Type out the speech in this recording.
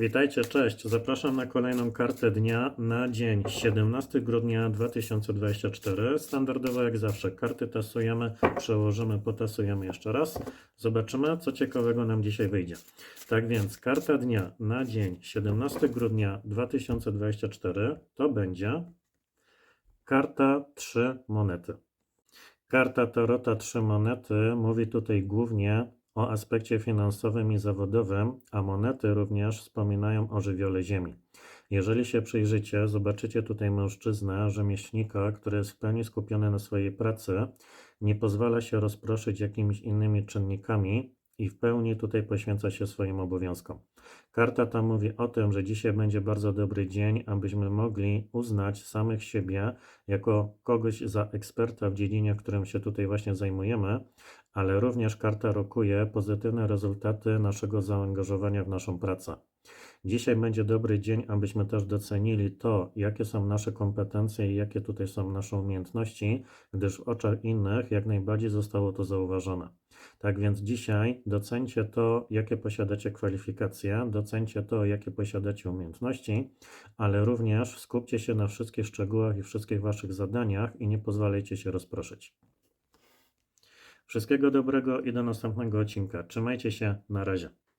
Witajcie, cześć. Zapraszam na kolejną kartę dnia na dzień 17 grudnia 2024. Standardowo jak zawsze karty tasujemy, przełożymy, potasujemy jeszcze raz. Zobaczymy, co ciekawego nam dzisiaj wyjdzie. Tak więc karta dnia na dzień 17 grudnia 2024 to będzie karta 3 monety. Karta Tarota 3 monety mówi tutaj głównie o aspekcie finansowym i zawodowym, a monety również wspominają o żywiole ziemi. Jeżeli się przyjrzycie, zobaczycie tutaj mężczyznę, rzemieślnika, który jest w pełni skupiony na swojej pracy, nie pozwala się rozproszyć jakimiś innymi czynnikami i w pełni tutaj poświęca się swoim obowiązkom. Karta ta mówi o tym, że dzisiaj będzie bardzo dobry dzień, abyśmy mogli uznać samych siebie jako kogoś za eksperta w dziedzinie, którym się tutaj właśnie zajmujemy, ale również karta rokuje pozytywne rezultaty naszego zaangażowania w naszą pracę. Dzisiaj będzie dobry dzień, abyśmy też docenili to, jakie są nasze kompetencje i jakie tutaj są nasze umiejętności, gdyż w oczach innych jak najbardziej zostało to zauważone. Tak więc dzisiaj docencie to, jakie posiadacie kwalifikacje, docencie to, jakie posiadacie umiejętności, ale również skupcie się na wszystkich szczegółach i wszystkich Waszych zadaniach i nie pozwalajcie się rozproszyć. Wszystkiego dobrego i do następnego odcinka. Trzymajcie się, na razie.